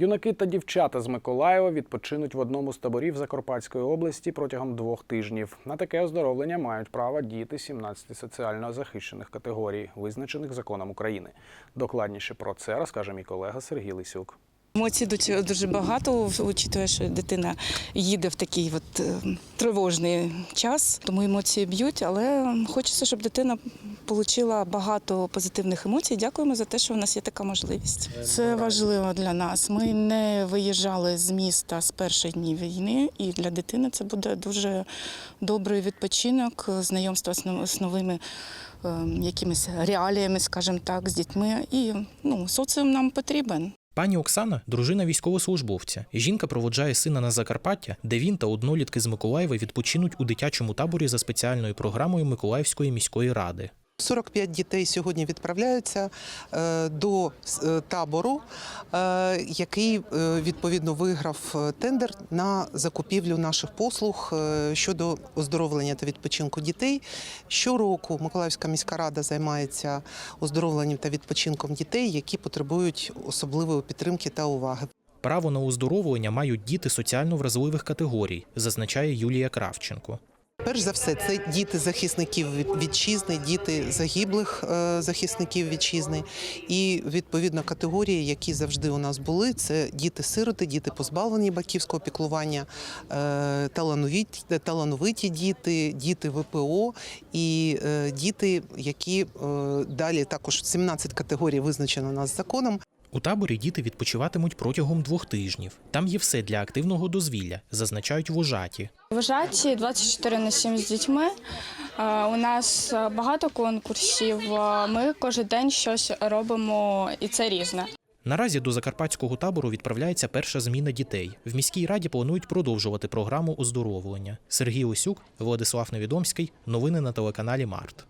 Юнаки та дівчата з Миколаєва відпочинуть в одному з таборів Закарпатської області протягом двох тижнів. На таке оздоровлення мають право діти 17 соціально захищених категорій, визначених законом України. Докладніше про це розкаже мій колега Сергій Лисюк. Емоцій дуже- дуже багато, учитує, що дитина їде в такий от е, тривожний час, тому емоції б'ють, але хочеться, щоб дитина отримала багато позитивних емоцій. Дякуємо за те, що в нас є така можливість. Це важливо для нас. Ми не виїжджали з міста з перших днів війни, і для дитини це буде дуже добрий відпочинок, знайомство з нов- з новими е, якимись реаліями, скажімо так, з дітьми. І ну, соціум нам потрібен. Пані Оксана дружина військовослужбовця. Жінка проводжає сина на Закарпаття, де він та однолітки з Миколаєва відпочинуть у дитячому таборі за спеціальною програмою Миколаївської міської ради. 45 дітей сьогодні відправляються е, до е, табору, е, який відповідно виграв тендер на закупівлю наших послуг щодо оздоровлення та відпочинку дітей. Щороку Миколаївська міська рада займається оздоровленням та відпочинком дітей, які потребують особливої підтримки та уваги. Право на оздоровлення мають діти соціально вразливих категорій, зазначає Юлія Кравченко. Перш за все, це діти захисників вітчизни, діти загиблих е, захисників вітчизни. І відповідно категорії, які завжди у нас були, це діти-сироти, діти позбавлені батьківського піклування, е, талановиті, талановиті діти, діти ВПО і е, діти, які далі також 17 категорій визначено нас законом. У таборі діти відпочиватимуть протягом двох тижнів. Там є все для активного дозвілля, зазначають вожаті. Вважаті 24 на 7 з дітьми. Е, У нас багато конкурсів. е, Ми кожен день щось робимо, і це різне. Наразі до закарпатського табору відправляється перша зміна дітей. В міській раді планують продовжувати програму оздоровлення. Сергій Осюк, Владислав Невідомський. Новини на телеканалі Март.